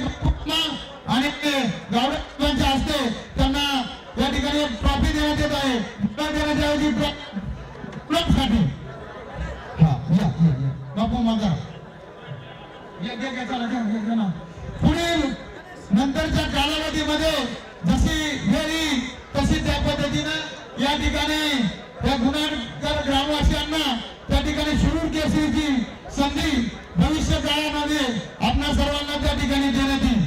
ठिकाणी आणि गावड्यांच्या हस्ते त्यांना या ठिकाणी ट्रॉफी देण्यात येत आहे. बुका देण्याच्या ऐवजी साठी हा या बापू माझा पुढील नंतरच्या कालावधीमध्ये जशी वेळ येईल तशी त्या पद्धतीनं या ठिकाणी त्या गुन्हेगार ग्रामवासियांना त्या ठिकाणी शिरूर केसरीची संधी आपल्या सर्वांना त्या ठिकाणी देण्यात येईल.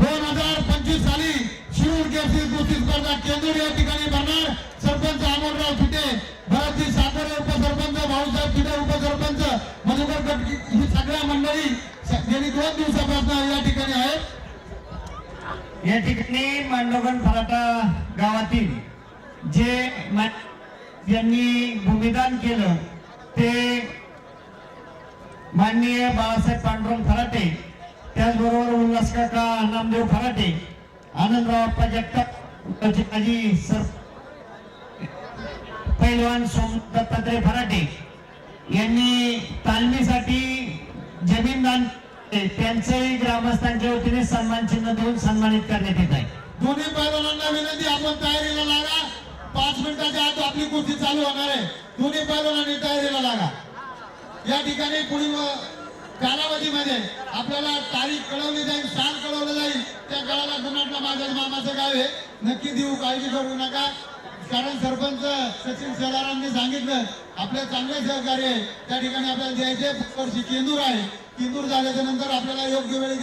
दोन हजार पंचवीस साली शिरूर केसी कृषी स्पर्धा केंदूर या ठिकाणी भरणार सरपंच अमोलराव फिटे भरतजी साखरे उपसरपंच भाऊसाहेब फिटे उपसरपंच मधुकर गटकी ही सगळ्या मंडळी गेली दोन दिवसापासून या ठिकाणी आहेत. या ठिकाणी मांडोगण फराटा गावातील जे यांनी भूमिदान केलं. ते माननीय बाळासाहेब पांडुरंग फराटे त्याचबरोबर उल्हास काका नामदेव फराटे आनंदराव अप्पा जगताप आजी सर पैलवान सोम दत्तात्रय फराटे यांनी तालमीसाठी जमीन दान केले. त्यांचंही ग्रामस्थांच्या वतीने सन्मान चिन्ह देऊन सन्मानित करण्यात येत आहे. दोन्ही पैलवानांना विनंती आपण तयारीला लागा. कुस्ती चालू होणार आहे. दोन्ही पैलवानांनी तयारीला लागा. या ठिकाणी पुढील कालावधीमध्ये आपल्याला तारीख कळवली जाईल स्थान कळवलं जाईल. त्या काळाला गुन्हाटला माझ्या मामाचं गाव आहे. नक्की देऊ काळजी करू नका. कारण सरपंच सचिन शेलारांनी सांगितलं आपले चांगले सहकार्य आहे. त्या ठिकाणी आपल्याला द्यायचे वर्षी केंदूर आहे. केंदूर झाल्याच्यानंतर आपल्याला योग्य वेळी